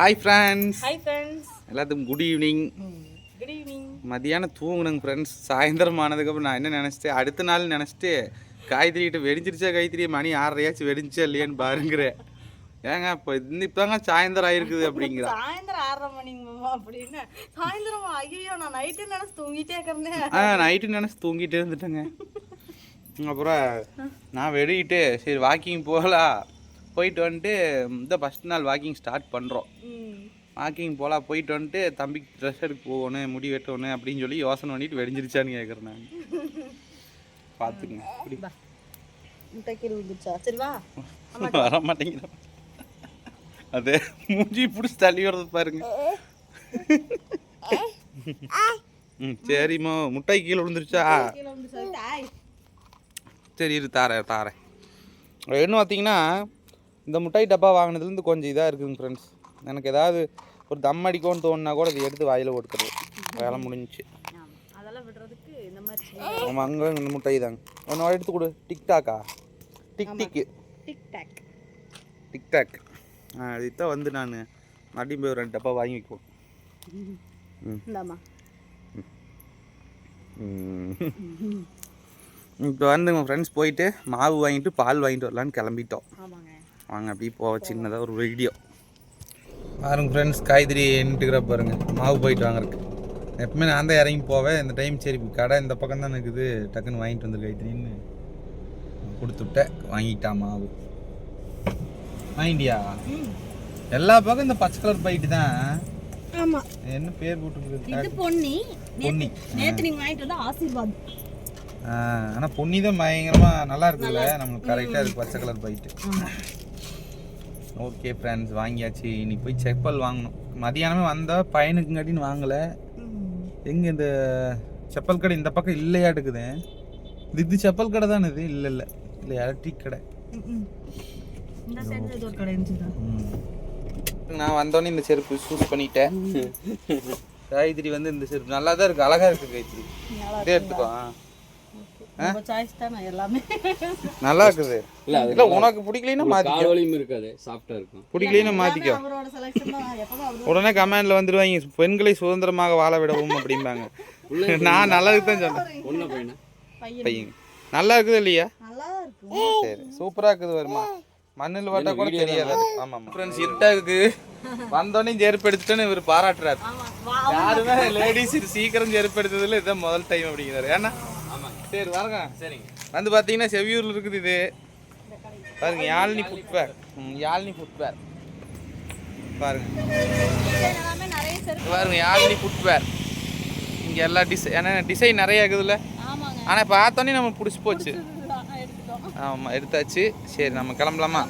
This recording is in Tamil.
ஹாய் ஃப்ரெண்ட்ஸ் ஹாய் ஃப்ரெண்ட்ஸ் எல்லாத்துக்கும் குட் ஈவினிங் குட் ஈவினிங் மதியானம் தூங்குனங்க ஃப்ரெண்ட்ஸ் சாயந்தரம் ஆனதுக்கப்புறம் நான் என்ன நினச்சிட்டேன்? அடுத்த நாள் நினச்சிட்டு காய்கறிகிட்ட வெடிஞ்சிருச்சா காய்கறி மணி ஆறரையாச்சும் வெடிஞ்சா இல்லையான்னு பாருங்கிறேன். ஏங்க இப்போ இந்த இப்போ தாங்க சாயந்தரம் ஆயிருக்குது அப்படிங்கிறா. சாயந்தரம் ஆறரை மணிங்க மாமா அப்படின்னு. சாயந்தரம் ஐயோ நான் நைட்டு நினைச்சு தூங்கிட்டே இருக்கிறேன். ஆ நைட்டு நினச்சி தூங்கிட்டே இருந்துட்டேங்க. அப்புறம் நான் வெடிக்கிட்டு சரி வாக்கிங் போகலாம். போயிட்டு வந்துட்டு இந்த ஃபஸ்ட் நாள் வாக்கிங் ஸ்டார்ட் பண்ணுறோம் வாக்கிங் போகலாம் போயிட்டு வந்துட்டு தம்பிக்கு ட்ரெஸ் எடுக்க போகணும் முடி வெட்டணும் அப்படின்னு சொல்லி யோசனை பண்ணிட்டு வெடிஞ்சிருச்சான்னு கேட்குறேன் நான். வா. வர மாட்டேங்கிறேன் அது மூஞ்சி பிடிச்சி தள்ளி வர்றது பாருங்க. ம் சரிம்மா. முட்டை கீழே விழுந்துருச்சா? சரி இரு தாரேன் தாரேன். என்ன பார்த்தீங்கன்னா இந்த முட்டாய் டப்பா வாங்கினதுலேருந்து கொஞ்சம் இதாக இருக்குதுங்க ஃப்ரெண்ட்ஸ் எனக்கு ஏதாவது ஒரு தம் அடிக்கும்னு தோணுனா கூட இதை எடுத்து வாயில் கொடுத்துருது வேலை முடிஞ்சுச்சு. அதெல்லாம் விடுறதுக்கு இந்த மாதிரி ஆமாம் அங்கே இந்த முட்டாய் தாங்க. ஒன்று எடுத்து கொடு. டிக்டாக்கா tick tick TikTok TikTok ஆ இதுதான் வந்து நான் மறுபடியும் போய் ரெண்டு டப்பா வாங்கி வைக்குவோம் இப்போ வந்து உங்கள் ஃப்ரெண்ட்ஸ் போயிட்டு மாவு வாங்கிட்டு பால் வாங்கிட்டு வரலான்னு கிளம்பிட்டோம். வாங்க அப்படியே போக சின்னதாக ஒரு வீடியோ பாருங்க ஃப்ரெண்ட்ஸ் காய்கறி எண்ணிட்டுக்கிற பாருங்க. மாவு போயிட்டு வாங்குறதுக்கு. எப்பவுமே நான் தான் இறங்கி போவேன். இந்த டைம் சரி கடை இந்த பக்கம் தான் இருக்குது. டக்குன்னு வாங்கிட்டு வந்து காய்கறின்னு கொடுத்துட்டேன் வாங்கிட்டான் மாவு. வாங்கிட்டியா? எல்லா பக்கம் இந்த பச்சை கலர் பைட்டு தான். ஆமா. என்ன பேர் இது போட்டு பொன்னி. பொன்னி. நேத்து நீங்க வாங்கிட்டு வந்தா ஆசீர்வாத். ஆனால் பொன்னி தான் பயங்கரமாக நல்லா இருக்குல்ல நம்மளுக்கு கரெக்டாக இருக்கு பச்சை கலர் பைட்டு ஆமா. ஓகே ஃப்ரெண்ட்ஸ் வாங்கியாச்சு. இனி போய் செப்பல் வாங்கணும். மதியானமே வந்தால் பையனுக்குங்காட்டின்னு வாங்கலை. எங்கே இந்த செப்பல் கடை இந்த பக்கம் இல்லையா இருக்குது இது இது செப்பல் கடை தானே இது? இல்லை இல்லை. இல்லை எலக்ட்ரிக் கடை. இந்த சைடு இது ஒரு கடை இருந்துச்சுதா நான் வந்தோடனே இந்த செருப்பு சூஸ் பண்ணிட்டேன். காய்கறி வந்து இந்த செருப்பு நல்லா தான் இருக்குது அழகாக இருக்குது காய்கறி இதே எடுத்துக்கோ ஆ. உங்க சாய்ஸ் தானே எல்லாமே நல்லா இருக்குது. இல்லை உனக்கு பிடிக்கலைன்னா மாற்றிக்கோ காலவலியும் இருக்காது சாஃப்டா இருக்கும். எப்பவும் அவரோட உடனே கமெண்ட்ல வந்துடுவாங்க பெண்களை சுதந்திரமாக வாழ விடவும் அப்படிம்பாங்க. நான் நல்லதுக்கு தான் சொன்னேன். பையனா. நல்லா இருக்குது இல்லையா? நல்லா சரி சூப்பரா இருக்குது வருமா? மண்ணில் வட்டா கூட தெரியாது. ஆமாம் ஃப்ரெண்ட்ஸ் இருட்டா இருக்கு. வந்தோடனே செருப்பு எடுத்துட்டேன்னு இவர் பாராட்டுறாரு. ஆமா யாருமே லேடிஸ் இது சீக்கிரம் செருப்பு எடுத்ததுல இதுதான் முதல் டைம் அப்படிங்கிறாரு. ஏன்னா சரி வரங்க சரிங்க. வந்து பார்த்தீங்கன்னா செவியூர்ல இருக்குது இது. பாருங்க யாழ்னி ஃபுட்வேர் யாழ்னி ஃபுட்வேர் பாருங்க. பாருங்க யாழ்னி ஃபுட்வேர் இங்கே எல்லா டிசை ஏன்னா டிசைன் நிறைய இருக்குதுல்ல ஆமாங்க. ஆனால் பார்த்தோன்னே நம்ம பிடிச்சி போச்சு. எடுத்துட்டோம். ஆமாம் எடுத்தாச்சு. சரி நம்ம கிளம்பலாமா?